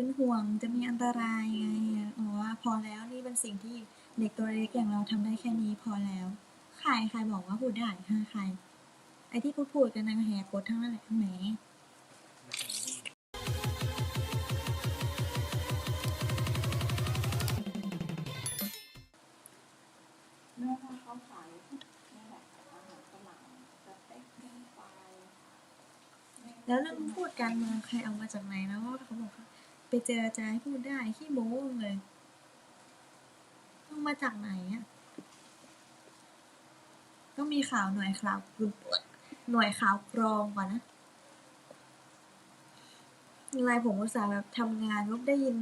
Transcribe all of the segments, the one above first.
เป็นห่วงจะมีอันตรายไงบอกว่าพอแล้วนี่เป็นสิ่งที่เด็กตัวเล็กอย่างเราทำได้แค่นี้พอแล้ว ใครใครบอกว่าพูดได้ฮะใคร ไอ้ที่พูดพูดกันนางแหกกฎทั้งนั้นแหละแหมแม่ว่าเขาขายนี่แหละอาหารฝรั่งสเต็กเฟรนช์ฟรายแล้วเรื่องพูดการเมืองใครเอามาจากไหนนะว่าเขาบอกว่า ไปเจรจาให้พูดได้ขี้โม้เลยต้องมาจากไหนอะต้องมีข่าวหน่วยข่าวหน่วยข่าวกรองก่อนนะอะไรผมอุตส่าห์แบบทำงานปุ๊บได้ยิน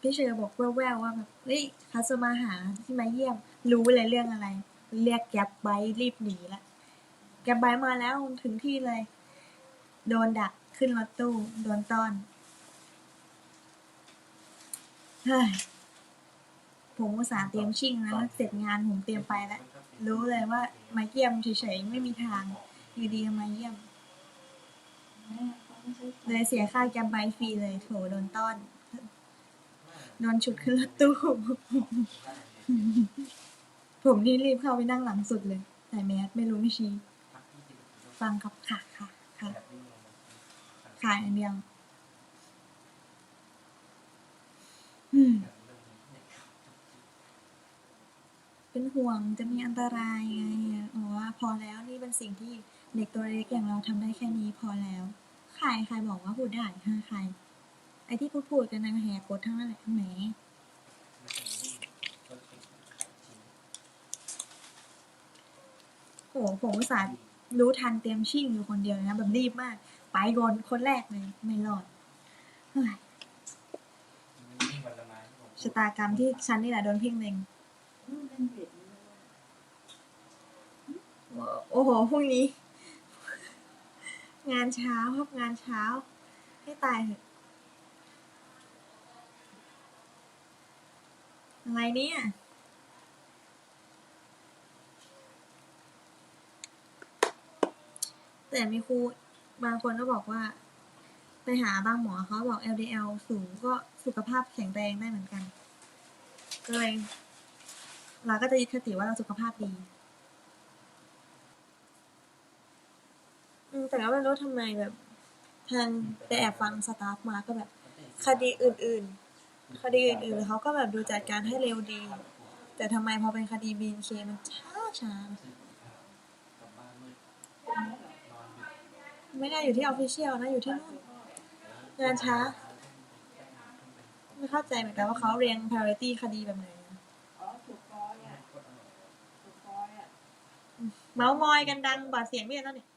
พี่เชอร์บอกแว่วๆว่าแบบเฮ้ยเขาจะมาหาที่มาเยี่ยม รู้เลยเรื่องอะไร เรียกแก๊ปไบรีบหนีละแก๊ปไบมาแล้วถึงที่เลย โดนดักขึ้นรถตู้ โดนต้อน ผมอุตส่าห์เตรียมชิ่งแล้วเสร็จงานผมเตรียมไปแล้ว รู้เลยว่ามาเยี่ยมเฉยๆไม่มีทาง อยู่ดีมาเยี่ยม เลยเสียค่าแกมไบฟรีเลยโถโดนต้อน โดนฉุดขึ้นรถตู้ ผมนี่รีบเข้าไปนั่งหลังสุดเลยใส่แมสไม่รู้ไม่ชี้ ฟังครับค่ะค่ะค่ะขายอันเดียวอืม เป็นห่วงจะมีอันตรายไงบอกว่าพอแล้วนี่เป็นสิ่งที่เด็กตัวเล็กอย่างเราทำได้แค่นี้พอแล้ว ใครใครบอกว่าพูดได้ฮะใคร ไอ้ที่พูดพูดกันนางแหกกฎทั้งนั้นแหละแหมโหผมอุตส่าห์รู้ทันเตรียมชิ่งอยู่คนเดียวนะแบบรีบมาก ไปก่อนคนแรกเลย ไม่รอดเฮ้ย ชะตากรรมที่ฉันนี่แหละโดนเพ่งเล็งโอ้โหพรุ่งนี้ งานเช้าครับงานเช้า ให้ตายเถอะอะไรเนี่ยแต่มีครูบางคนก็บอกว่า ไปหาบางหมอเขาบอก LDL สูงก็สุขภาพแข็งแรงได้เหมือนกัน ก็เลยเราก็จะยึดคติว่าเราสุขภาพดีแต่ก็ไม่รู้ทำไมแบบทางไปแอบฟังสตาฟมาก็แบบ คดีอื่น ๆ คดีอื่น ๆเขาก็แบบดูจัดการให้เร็วดี แต่ทำไมพอเป็นคดีบีนเคมันช้าช้าไม่ได้อยู่ที่ออฟฟิเชียลนะอยู่ที่นู่น เดินช้า ไม่เข้าใจเหมือนกันว่าเขาเรียง priority คดีแบบไหนเมามอยกันดังบาดเสียงไมียแล้วเนี่ย